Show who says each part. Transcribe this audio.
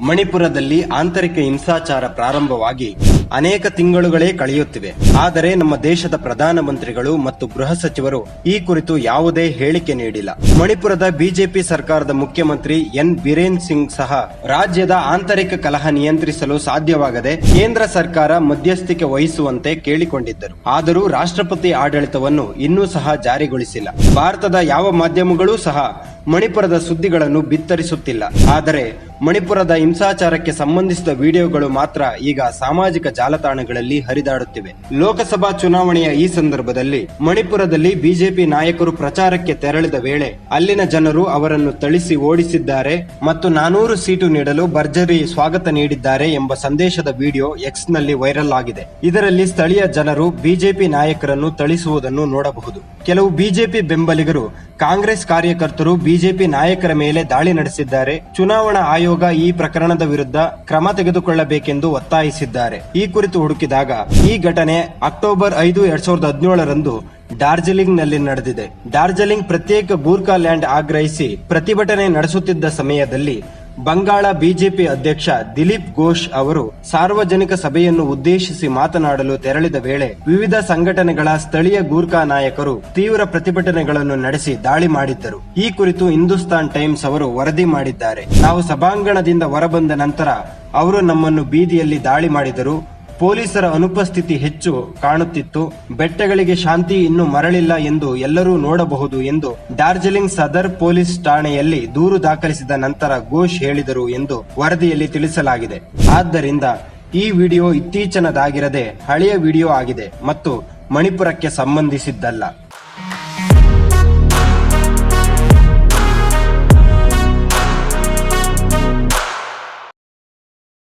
Speaker 1: ಮಣಿಪುರದಲ್ಲಿ ಆಂತರಿಕ ಹಿಂಸಾಚಾರ ಪ್ರಾರಂಭವಾಗಿ ಅನೇಕ ತಿಂಗಳುಗಳೇ ಕಳೆಯುತ್ತಿವೆ. ಆದರೆ ನಮ್ಮ ದೇಶದ ಪ್ರಧಾನಮಂತ್ರಿಗಳು ಮತ್ತು ಗೃಹ ಸಚಿವರು ಈ ಕುರಿತು ಯಾವುದೇ ಹೇಳಿಕೆ ನೀಡಿಲ್ಲ. ಮಣಿಪುರದ ಬಿಜೆಪಿ ಸರ್ಕಾರದ ಮುಖ್ಯಮಂತ್ರಿ ಎನ್. ಬಿರೇನ್ ಸಿಂಗ್ ಸಹ ರಾಜ್ಯದ ಆಂತರಿಕ ಕಲಹ ನಿಯಂತ್ರಿಸಲು ಸಾಧ್ಯವಾಗದೆ ಕೇಂದ್ರ ಸರ್ಕಾರ ಮಧ್ಯಸ್ಥಿಕೆ ವಹಿಸುವಂತೆ ಕೇಳಿಕೊಂಡಿದ್ದರು. ಆದರೂ ರಾಷ್ಟ್ರಪತಿ ಆಡಳಿತವನ್ನು ಇನ್ನೂ ಸಹ ಜಾರಿಗೊಳಿಸಿಲ್ಲ. ಭಾರತದ ಯಾವ ಮಾಧ್ಯಮಗಳೂ ಸಹ ಮಣಿಪುರದ ಸುದ್ದಿಗಳನ್ನು ಬಿತ್ತರಿಸುತ್ತಿಲ್ಲ. ಆದರೆ ಮಣಿಪುರದ ಹಿಂಸಾಚಾರಕ್ಕೆ ಸಂಬಂಧಿಸಿದ ವಿಡಿಯೋಗಳು ಮಾತ್ರ ಈಗ ಸಾಮಾಜಿಕ ಜಾಲತಾಣಗಳಲ್ಲಿ ಹರಿದಾಡುತ್ತಿವೆ. ಲೋಕಸಭಾ ಚುನಾವಣೆಯ ಈ ಸಂದರ್ಭದಲ್ಲಿ ಮಣಿಪುರದಲ್ಲಿ ಬಿಜೆಪಿ ನಾಯಕರು ಪ್ರಚಾರಕ್ಕೆ ತೆರಳಿದ ವೇಳೆ ಅಲ್ಲಿನ ಜನರು ಅವರನ್ನು ಥಳಿಸಿ ಓಡಿಸಿದ್ದಾರೆ ಮತ್ತು ನಾನೂರು ಸೀಟು ನೀಡಲು ಭರ್ಜರಿ ಸ್ವಾಗತ ನೀಡಿದ್ದಾರೆ ಎಂಬ ಸಂದೇಶದ ವಿಡಿಯೋ ಎಕ್ಸ್ನಲ್ಲಿ ವೈರಲ್ ಆಗಿದೆ. ಇದರಲ್ಲಿ ಸ್ಥಳೀಯ ಜನರು ಬಿಜೆಪಿ ನಾಯಕರನ್ನು ಥಳಿಸುವುದನ್ನು ನೋಡಬಹುದು. ಕೆಲವು ಬಿಜೆಪಿ ಬೆಂಬಲಿಗರು ಕಾಂಗ್ರೆಸ್ ಕಾರ್ಯಕರ್ತರು ಬಿಜೆಪಿ ನಾಯಕರ ಮೇಲೆ ದಾಳಿ ನಡೆಸಿದ್ದಾರೆ. ಚುನಾವಣಾ ಆಯೋಗ ಈ ಪ್ರಕರಣದ ವಿರುದ್ಧ ಕ್ರಮ ತೆಗೆದುಕೊಳ್ಳಬೇಕೆಂದು ಒತ್ತಾಯಿಸಿದ್ದಾರೆ. ಈ ಕುರಿತು ಹುಡುಕಿದಾಗ ಈ ಘಟನೆ ಅಕ್ಟೋಬರ್ ಐದು ಎರಡ್ ಸಾವಿರದ ಹದಿನೇಳರಂದು ಡಾರ್ಜಿಲಿಂಗ್ನಲ್ಲಿ ನಡೆದಿದೆ. ಡಾರ್ಜಿಲಿಂಗ್ ಪ್ರತ್ಯೇಕ ಗೂರ್ಖಾ ಲ್ಯಾಂಡ್ ಆಗ್ರಹಿಸಿ ಪ್ರತಿಭಟನೆ ನಡೆಸುತ್ತಿದ್ದ ಸಮಯದಲ್ಲಿ ಬಂಗಾಳ ಬಿಜೆಪಿ ಅಧ್ಯಕ್ಷ ದಿಲೀಪ್ ಘೋಷ್ ಅವರು ಸಾರ್ವಜನಿಕ ಸಭೆಯನ್ನು ಉದ್ದೇಶಿಸಿ ಮಾತನಾಡಲು ತೆರಳಿದ ವೇಳೆ ವಿವಿಧ ಸಂಘಟನೆಗಳ ಸ್ಥಳೀಯ ಗೂರ್ಖಾ ನಾಯಕರು ತೀವ್ರ ಪ್ರತಿಭಟನೆಗಳನ್ನು ನಡೆಸಿ ದಾಳಿ ಮಾಡಿದ್ದರು. ಈ ಕುರಿತು ಹಿಂದೂಸ್ತಾನ್ ಟೈಮ್ಸ್ ಅವರು ವರದಿ ಮಾಡಿದ್ದಾರೆ. ನಾವು ಸಭಾಂಗಣದಿಂದ ಹೊರಬಂದ ನಂತರ ಅವರು ನಮ್ಮನ್ನು ಬೀದಿಯಲ್ಲಿ ದಾಳಿ ಮಾಡಿದರು. ಪೊಲೀಸರ ಅನುಪಸ್ಥಿತಿ ಹೆಚ್ಚು ಕಾಣುತ್ತಿತ್ತು. ಬೆಟ್ಟಗಳಿಗೆ ಶಾಂತಿ ಇನ್ನೂ ಮರಳಿಲ್ಲ ಎಂದು ಎಲ್ಲರೂ ನೋಡಬಹುದು ಎಂದು ಡಾರ್ಜಿಲಿಂಗ್ ಸದರ್ ಪೊಲೀಸ್ ಠಾಣೆಯಲ್ಲಿ ದೂರು ದಾಖಲಿಸಿದ ನಂತರ ಘೋಷ್ ಹೇಳಿದರು ಎಂದು ವರದಿಯಲ್ಲಿ ತಿಳಿಸಲಾಗಿದೆ. ಆದ್ದರಿಂದ ಈ ವಿಡಿಯೋ ಇತ್ತೀಚಿನದಾಗಿರದೆ ಹಳೆಯ ವಿಡಿಯೋ ಆಗಿದೆ ಮತ್ತು ಮಣಿಪುರಕ್ಕೆ ಸಂಬಂಧಿಸಿದ್ದಲ್ಲ.